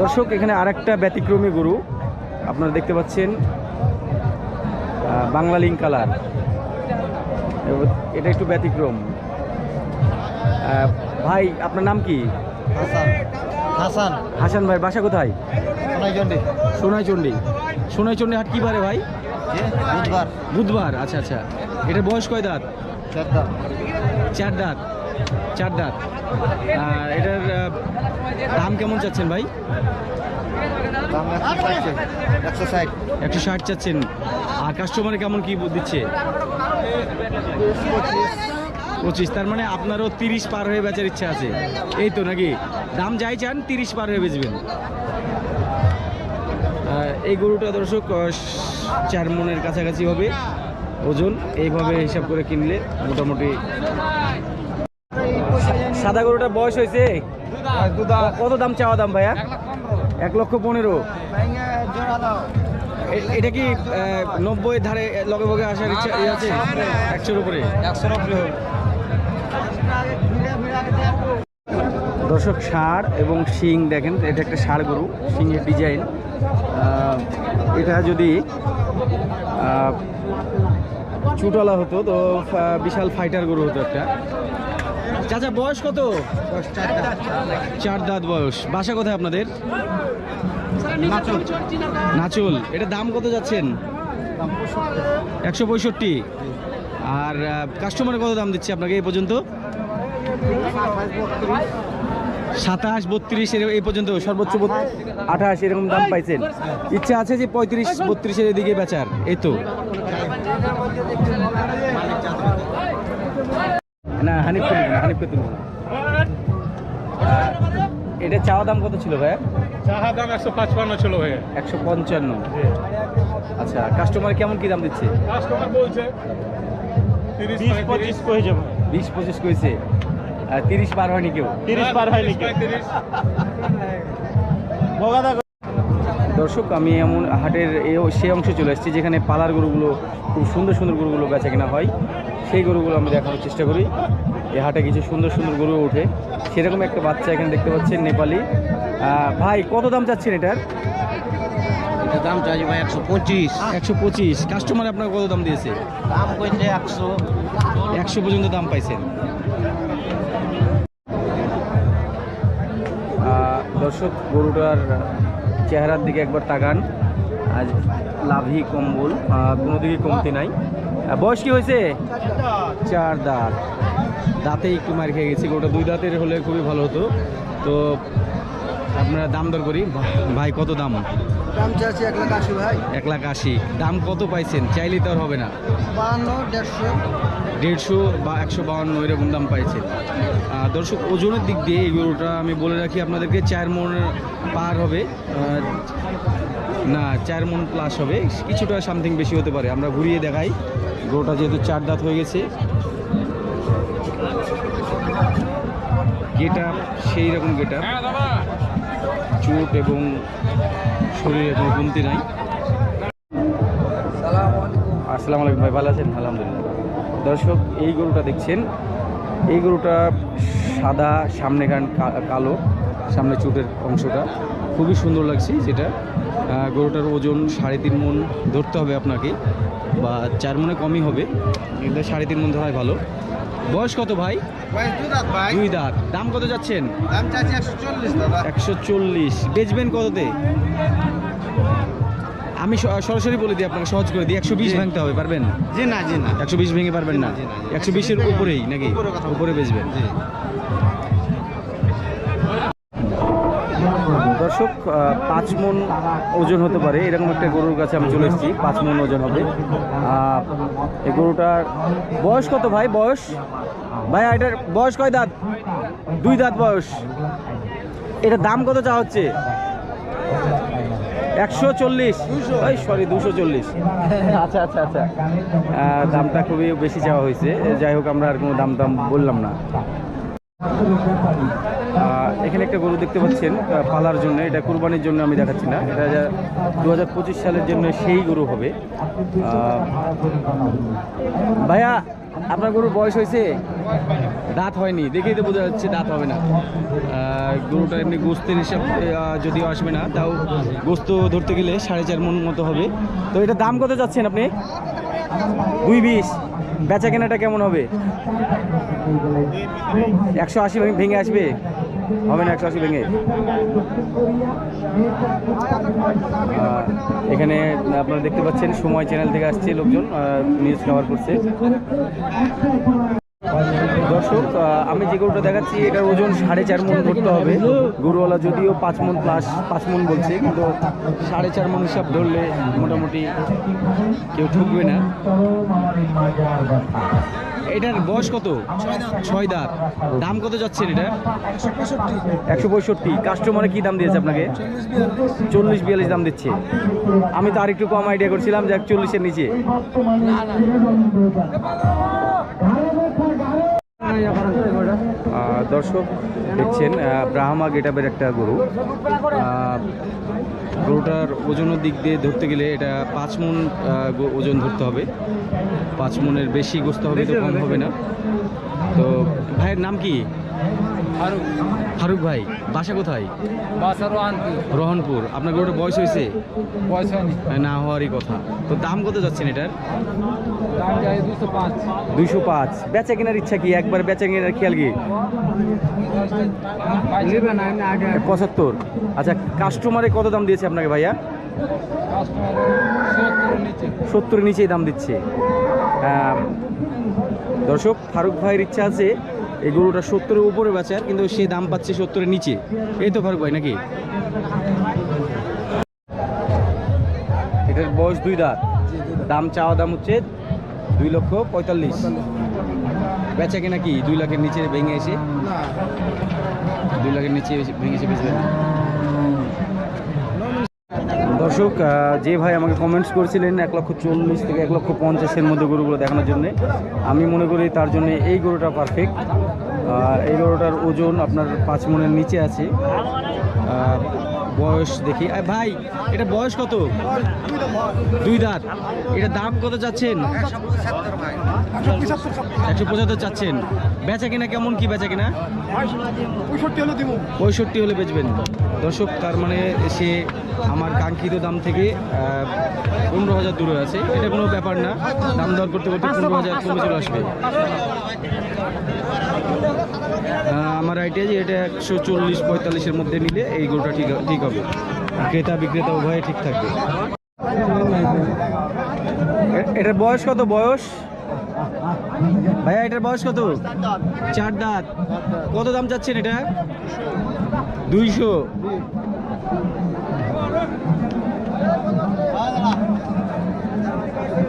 দর্শক এখানে আরেকটা ব্যতিক্রমী গরু আপনারা দেখতে পাচ্ছেন বাংলা লিঙ্ক কালার এটা একটু ব্যতিক্রম। ভাই আপনার নাম কি? হাসান। হাসান। হাসান ভাই বাসা কোথায়? সোনাইজন্ডি সোনাইচন্ডী। সোনাইচন্ডী হাট কি বারে ভাই? বুধবার। বুধবার আচ্ছা আচ্ছা। এটা বয়স কয় দাঁত? চারটা চার দাঁত। চার দাঁত। আর এটার দাম কেমন চাচ্ছেন ভাই? একশো ষাট চাচ্ছেন। আর কাস্টমারে কেমন কি দিচ্ছে? পঁচিশ। তার মানে আপনারও তিরিশ পার হয়ে বেচার ইচ্ছা আছে। এই তো নাকি? দাম যাই চান তিরিশ পার হয়ে বেচবেন। এই গরুটা দর্শক চার মনের কাছাকাছি হবে। ওজন এইভাবে হিসাব করে কিনলে মোটামুটি সাদা গরুটা বয়স হয়েছে? কত দাম চাওয়া দাম ভাইয়া? এক লক্ষ পনেরো। এটা কি নব্বই ধারে লগে ভগে আসার ইচ্ছা ইয়ে আছে? একশোর উপরে? একশো নব্বই দর্শক ষাঁড় এবং শিং দেখেন এটা একটা ষাঁড় গরু শিংয়ের ডিজাইন। এটা যদি চুটলা হতো তো বিশাল ফাইটার গরু হতো একটা। চাচা, বয়স কত? চার দাঁত বয়স। বাসা কোথায় আপনাদের? নাচল। এটা দাম কত যাচ্ছেন? একশো পঁয়ষট্টি। আর কাস্টমার কত দাম দিচ্ছে আপনাকে এই পর্যন্ত? সাতাশ, বত্রিশ এই পর্যন্ত সর্বোচ্চ আঠাশ, এরকম দাম পাইছেন। ইচ্ছা আছে যে পঁয়ত্রিশ, বত্রিশের এদিকে বেচার? এই তো। না হানিফকে তুলবো না হানিফকে তুলবো না। এটা চাওয়া দাম কত ছিল ভাইয়া? চাহা দাম একশো পাঁচপান্ন ছিল হয়ে একশো পঞ্চান্ন। আচ্ছা কাস্টমার কেমন কি দাম দিচ্ছে? কাস্টমার বলছে তিরিশ পঁচিশ হয়ে যাবে বিশ পঁচিশ কইছে। তিরিশ পার হয়নি কেউ? তিরিশ পার হয়নি কেউ। দর্শক আমি এমন হাটের সেই অংশে চলে এসেছি যেখানে পালার গরুগুলো খুব সুন্দর সুন্দর গরুগুলো বেচা কেনা হয়। সেই গরুগুলো আমি দেখানোর চেষ্টা করি। এই হাটে কিছু সুন্দর সুন্দর গরু ওঠে। সেরকম একটা বাচ্চা এখানে দেখতে পাচ্ছেন নেপালি। ভাই কত দাম চাচ্ছেন এটার? এটা দাম চাইছি ভাই একশো পঁচিশ। একশো পঁচিশ। কাস্টমার আপনার কত দাম দিয়েছে? দাম কইছে একশো একশো পর্যন্ত দাম পাইছেন। দর্শক গরুটার চেহারার দিকে একবার তাকান। আজ লাভি কম্বল কোনো দিকে কমতি নাই। বয়স কি হয়েছে? চার দাঁত। দাঁতে একটু মার খেয়ে গেছি, গোটা দুই দাঁতের হলে খুবই ভালো হতো। তো আপনারা দাম দর করি। ভাই কত দাম? দাম চাইছি এক লাখ আশি ভাই। এক লাখ আশি। দাম কত পাইছেন? চাইলে তো আর হবে না। বাহান্ন দেড়শো। দেড়শো বা একশো বাউন্ন এরকম দাম পাইছে আহ, দর্শক ওজনের দিক দিয়ে এই গরুটা আমি বলে রাখি আপনাদেরকে চার মন পার হবে। না চার মন প্লাস হবে। কিছুটা সামথিং বেশি হতে পারে। আমরা ঘুরিয়ে দেখাই। গরুটা যেহেতু চার দাঁত হয়ে গেছে। গেটা সেই রকম গেটা চোট এবং শরীরে কোনো কমতি নাই। আসসালামু আলাইকুম ভাই, ভালো আছেন? আলহামদুলিল্লাহ। দর্শক, এই গরুটা দেখছেন। এই গরুটা সাদা, সামনে কান কালো, সামনে চোটের অংশটা। খুবই সুন্দর লাগছে যেটা। গরুটার ওজন সাড়ে তিন মন ধরতে হবে আপনাকে বা চার মনে কমই হবে। কিন্তু সাড়ে তিন মন ধরাই ভালো। বয়স কত ভাই? দুই দাঁত দাম কত যাচ্ছেন? একশো চল্লিশ বেচবেন কততে? আমি সরাসরি বলে দিই আপনাকে সহজ করে দিই। একশো বিশ ভাঙতে হবে পারবেন? জি না জি না। একশো বিশ ভেঙে পারবেন না। একশো বিশের উপরেই নাকি। উপরে বেচবেন। দর্শক পাঁচ মন ওজন হতে পারে। এরকম একটা গরুর কাছে আমি চলে এসেছি, পাঁচ মন ওজন হবে। এই গরুটার বয়স কত ভাই? বয়স? ভাই, এটার বয়স কয় দাঁত? দুই দাঁত বয়স। এটা দাম কত চা হচ্ছে? একশো চল্লিশ। সরি দুশো চল্লিশ। আচ্ছা আচ্ছা আচ্ছা। দামটা খুবই বেশি চাওয়া হয়েছে। যাই হোক, আমরা আর কোনো দাম দাম বললাম না। এখানে একটা গরু দেখতে পাচ্ছেন পালার জন্য। এটা কুরবানির জন্য আমি দেখাচ্ছি না। এটা দু হাজার পঁচিশ সালের জন্য সেই গরু হবে। ভাইয়া, আপনার গরুর বয়স হয়েছে? দাঁত হয়নি। দেখেই তো বোঝা যাচ্ছে দাঁত হবে না। গরুটা এমনি গোস্তের হিসাব যদিও আসবে না, তাও গোস্ত ধরতে গেলে সাড়ে চার মন মতো হবে। তো এটা দাম কত যাচ্ছেন আপনি? দুই বিশ। বেচা কেনাটা কেমন হবে? একশো আশি ভেঙে আসবে? হবে না একশো আশি ভেঙে? এখানে আপনারা দেখতে পাচ্ছেন, সময় চ্যানেল থেকে আসছে লোকজন নিউজ কভার করছে। দর্শক আমি যে গরুটা দেখাচ্ছি, এটার ওজন সাড়ে চার মন ধরতে হবে। গরুওয়ালা যদিও পাঁচ মন প্লাস পাঁচ মন বলছে, কিন্তু সাড়ে চার মন হিসাব ধরলে মোটামুটি কেউ ঠকবে না। এটার বয়স কত? ছয় দাঁত। দাম কত যাচ্ছেন এটা একশো পঁয়ষট্টি। কাস্টমারে কি দাম দিয়েছে আপনাকে? চল্লিশ বিয়াল্লিশ দাম দিচ্ছে। আমি তো আর একটু কম আইডিয়া করছিলাম যে চল্লিশের নিচে। দর্শক দেখছেন ব্রাহ্মা গেটাবের একটা গরু। গরুটার ওজনের দিক দিয়ে ধরতে গেলে এটা পাঁচ মন ওজন ধরতে হবে। পাঁচ মনের বেশি গোস্ত হবে তো কম হবে না। তো ভাইয়ের নাম কি? ফারুক। ফারুক ভাই বাসা কোথায়? রহনপুর। আপনার গরুটার বয়স হয়েছে? বয়স না হওয়ারই কথা। তো দাম কত যাচ্ছেন এটার? দুইশো পাঁচ। বেচা কেনার ইচ্ছা কি? একবার বেচা কেনার খেয়াল কি? পঁচাত্তর। আচ্ছা কাস্টমারে কত দাম দিয়েছে আপনাকে ভাইয়া? সত্তরের নিচেই দাম দিচ্ছে। দর্শক ফারুক ভাইয়ের ইচ্ছা আছে এই গরুটা সত্তরের উপরে বেচার কিন্তু সে দাম পাচ্ছে সত্তরের নিচে। এই তো ফারুক ভাই নাকি? এটার বয়স দুই দাঁত। দাম চাওয়া দাম হচ্ছে দুই লক্ষ পঁয়তাল্লিশ। বেচা কিনা কি? দুই লাখের নিচে ভেঙে এসে দুই লাখের নিচে ভেঙে এসে বেচবেন দর্শক যে ভাই আমাকে কমেন্টস করেছিলেন এক লক্ষ চল্লিশ থেকে এক লক্ষ পঞ্চাশের মধ্যে গরুগুলো দেখানোর জন্য, আমি মনে করি তার জন্য এই গরুটা পারফেক্ট এই গরুটার ওজন আপনার পাঁচ মনের নিচে আছে। বয়স দেখি ভাই, এটা বয়স কত? দুই দাঁত। এটা দাম কত চাচ্ছেন? একশো পঁচাত্তর চাচ্ছেন। বেচা কিনা কেমন কি বেচা কিনা? পঁয়ষট্টি হলে বেচবেন। দর্শক তার মানে সে আমার কাঙ্ক্ষিত দাম থেকে পনেরো হাজার দূরে আছে। এটা কোনো ব্যাপার না। দাম দর করতে করতে পনেরো হাজার কমে চলে আসবে। আমার আইডিয়া যে এটা একশো চল্লিশ পঁয়তাল্লিশের মধ্যে নিলে এই গরুটা ঠিক ঠিক হবে। ক্রেতা বিক্রেতা উভয়ে ঠিক থাকবে। এটার বয়স কত? বয়স? ভাইয়া এটার বয়স কত? চার দাঁত। কত দাম চাচ্ছেন এটা? দুইশো।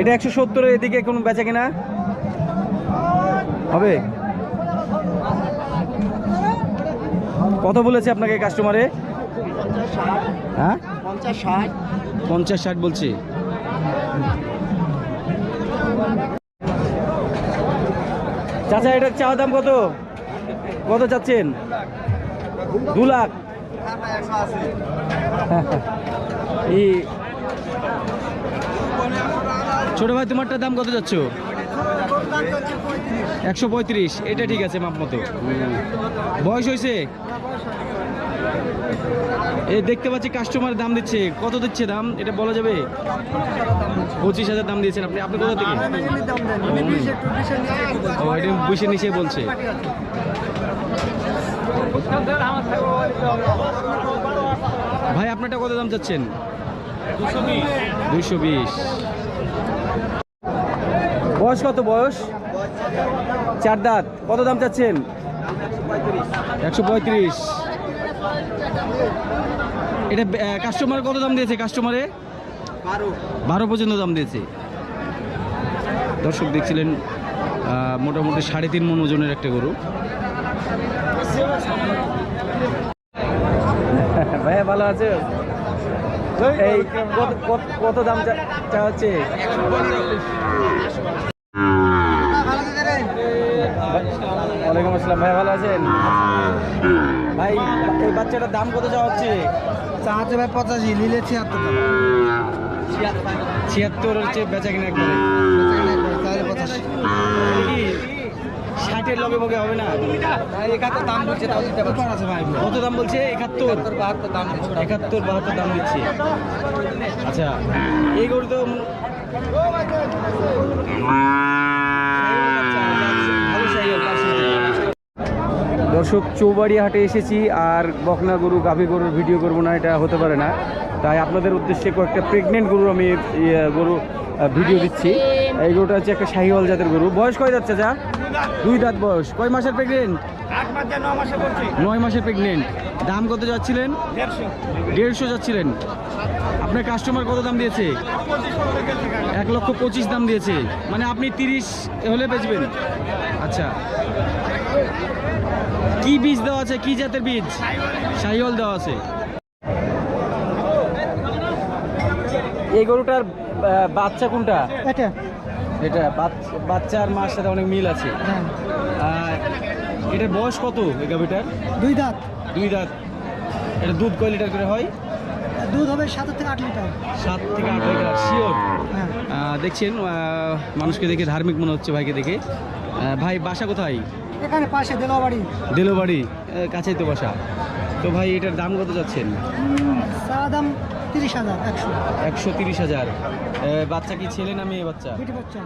এটা একশো সত্তরের এদিকে কোনো বেচা কিনা? হবে? কত বলেছে আপনাকে কাস্টমারে হ্যাঁ? পঞ্চাশ ষাট বলছে। চাচা, এটার চাওয়া দাম কত? কত চাচ্ছেন? দু লাখ। এই ছোট ভাই তোমারটার দাম কত যাচ্ছ? একশো পঁয়ত্রিশ। এটা ঠিক আছে মাপ মতো। বয়স হয়েছে? এই দেখতে পাচ্ছি কাস্টমার দাম দিচ্ছে। কত দিচ্ছে দাম? এটা বলা যাবে? পঁচিশ হাজার দাম দিয়েছেন আপনি। আপনি কোথা থেকে? বিশের নিচে বলছে। ভাই, আপনারটা কত দাম চাচ্ছেন? দুশো বিশ। বয়স কত বয়স? চার দাঁত। কত দাম চাচ্ছেন? একশো পঁয়ত্রিশ। এটা কাস্টমার কত দাম দিয়েছে? কাস্টমারে বারো পর্যন্ত দাম দিয়েছে। দর্শক দেখছিলেন মোটামুটি সাড়ে তিন মন ওজনের একটা গরু। ভাইয়া ভালো আছে? এই কত দাম চা- চা হচ্ছে ওয়ালাইকুম আসসালাম ভাই ভালো আছেন? ভাই এই বাচ্চাটার দাম কত চাওয়া হচ্ছে চাহাতে ভাই পঁচাশি নিলে ছিয়াত্তর ছিয়াত্তর হচ্ছে বেচা কিনা একবারে। তাহলে পঁচাশি। ষাটের লগে হবে না। একাত্তর দাম বলছে তাও দিতে পারছে ভাই কত দাম বলছে? একাত্তর। বাহাত্তর দাম দিচ্ছে। একাত্তর বাহাত্তর দাম দিচ্ছে। আচ্ছা এই গরু তো। দর্শক চৌবাড়ি হাটে এসেছি আর বকনা গরু গাভী গরুর ভিডিও করব না এটা হতে পারে না। তাই আপনাদের উদ্দেশ্যে কয়েকটা প্রেগনেন্ট গরু আমি ইয়ে, গরু ভিডিও দিচ্ছি। এই গরুটা হচ্ছে একটা শাহিওয়াল জাতের গরু। বয়স কয় যাচ্ছে যা? দুই দাঁত বয়স। কয় মাসের প্রেগনেন্ট নয় মাসের প্রেগনেন্ট দাম কত যাচ্ছিলেন? দেড়শো। যাচ্ছিলেন। আপনার কাস্টমার কত দাম দিয়েছে? এক লক্ষ পঁচিশ দাম দিয়েছে। মানে আপনি তিরিশ হলে বেচবেন। আচ্ছা। কি বীজ দেওয়া আছে? কি জাতের বীজ? শাহিওয়াল দেওয়া আছে। এই গরুটার বাচ্চা কোনটা? এটা। এটা বাচ- বাচ্চা আর মার সাথে অনেক মিল আছে। হ্যাঁ। এটার বয়স কত এই গাভিটার? দুই দাঁত। দুই দাঁত। এটা দুধ কয় লিটার করে হয়? দুধ হবে সাত থেকে আট লিটার। সাত থেকে আট লিটার শিওর হ্যাঁ। দেখছেন মানুষকে দেখে ধার্মিক মনে হচ্ছে ভাইকে দেখে। ভাই বাসা কোথায়? এখানে পাশে দেলাবাড়ি দিলোবাড়ি কাছেই তো বাসা। তো ভাই এটার দাম কত যাচ্ছেন? চা দাম তিরিশ হাজার একশো। একশো তিরিশ হাজার। বাচ্চা কি ছেলে না মেয়ে বাচ্চা? বাচ্চা।